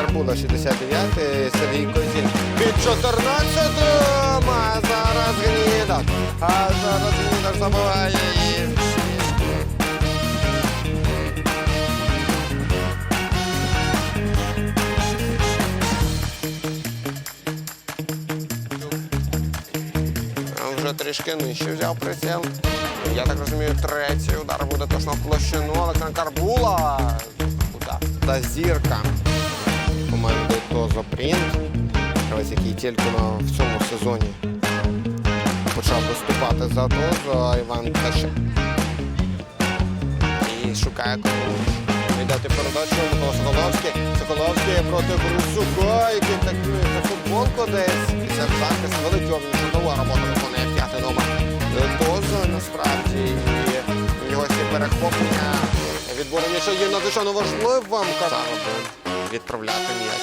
Карбула, 69-й, Сергій Козін. Під 14-м, а зараз Гнідаш. А зараз Гнідаш забиває і... Вже трішки нижче взяв приціл. Я так розумію, третій удар буде точно в площину. Олександр Карбула. Удар. Та зірка Тозо Принт. Гравець, який тільки в цьому сезоні почав виступати за Тозо Іван Каща. І шукає комусь. Йдете передачу Соколовський. Соколовський проти Брусука, який за футболку десь. Після захист великий обмін, чудова робота виконує п'ятий номер. Тозо насправді і його ці перехоплення відбору м'яча є надзвичайно важливим. Казали би відправляти м'яч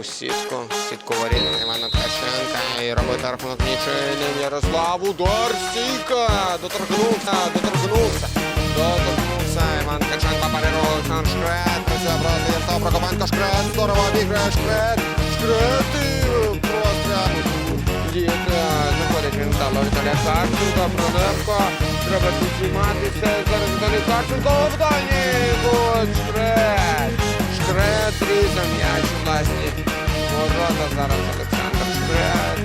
у сітку. Сітку воріт Івана Ткаченка і робити рахунок нічийним. Ярослав удар стійка. Доторкнувся, доторкнувся. Доторкнувся. Іван Ткаченко парирує Олександр Шкрет. Працює проти Ярослава Прокопенко. Шкрет. Здорово обіграє Шкрет. Шкрет і простріл. Діти знаходять він вдало Віталія Карченка. Проневко. Треба підійматися. Зараз Віталій Карченко в дальній. Шкрет. Зараз Олександр Шкрет.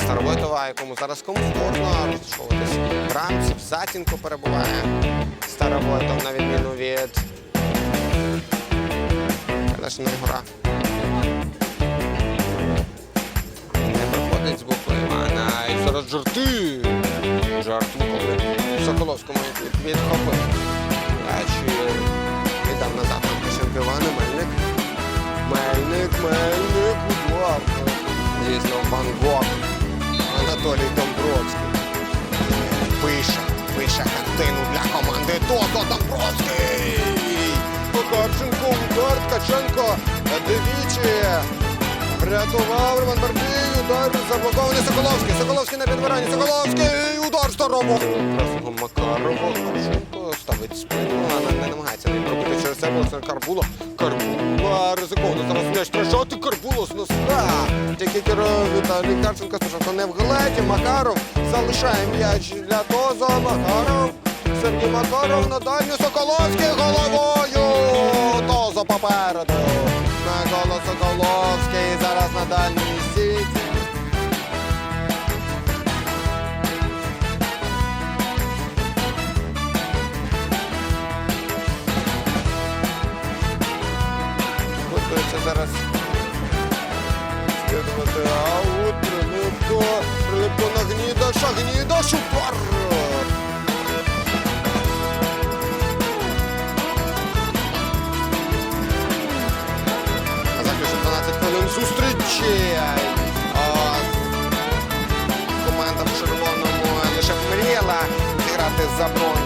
Старовойтова, якому зараз комфортно розташовуватись в рамці, в затінку перебуває Старовойтов, на відміну від Калешиної гора. Не проходить з боку. І зараз жарти. Жарт коли Соколовському відхопив. І віддав назад на Кишенко Івана Мельник. Мельник, Мельник, удар. Дійсно, Ван Гог. Анатолій Домбровський. Пише, пише картину для команди Тото Домбровський. Токарченко, удар, Ткаченко. Двічі. Рятував Роман Бардій, удар заблокований Соколовський. Соколовський на підбиранні. Соколовський, удар старому. Красного Макарова. Ткаченко ставить спину, але не намагається не пробити через себе Олександр Карбуло. Карбула ризиковано зараз м'яч трешати. Карбуло з носка. Тільки керує Віталій Карченко спочатку не в глеті. Макаров залишає м'яч для Тоза. Макаров. Сергій Макаров на дальню Соколовський головою. Тоза попереду. Микола Соколовський зараз на дальній Готується зараз скидувати аут. Прилипко. Прилипко на Гнідаша. Гнідаш удар. А Заключно 12 хвилин зустрічі. Команда в червоному лише мріяла зіграти за бронзу,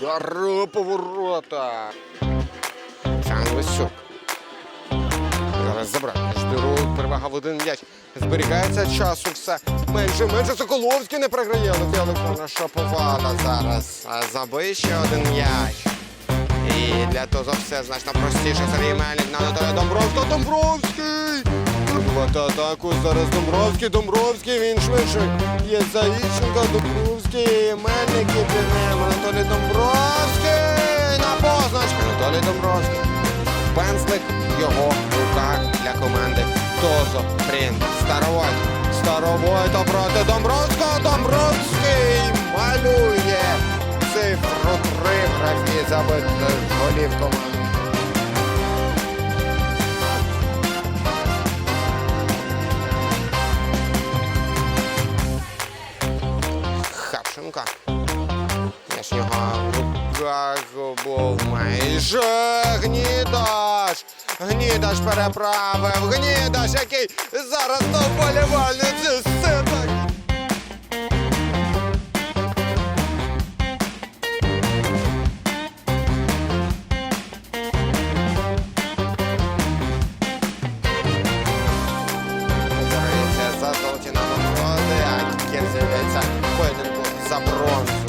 Удар поворота. Сан Висюк. Зараз забрати. Ждиру, перевага в один м'яч. Зберігається часу все. Менше, менше Соколовський не програє. Олександра Шаповала зараз. А забий ще один м'яч. І для того все значно простіше. Сергій Мельник на Анатолія Домбровського. Домбровський! Пробувати атаку. Зараз Домбровський. Домбровський. Він швидше. Є за Іщенко. Домбровський. Мельник і під. Анатолій Домбровський. На позначку. Анатолій Домбровський. Пензлик в його руках для команди Тозо Принт. Старовой. Старовойто проти Домбровського. Домбровський малює цифру три в графі забитих голів команди. був майже гнідаш. Гнідаш переправив, гнідаш, який зараз на вболівальниці сидить. Бориться за золотіна нагороди, а кінцевиця поєдинку за бронзу.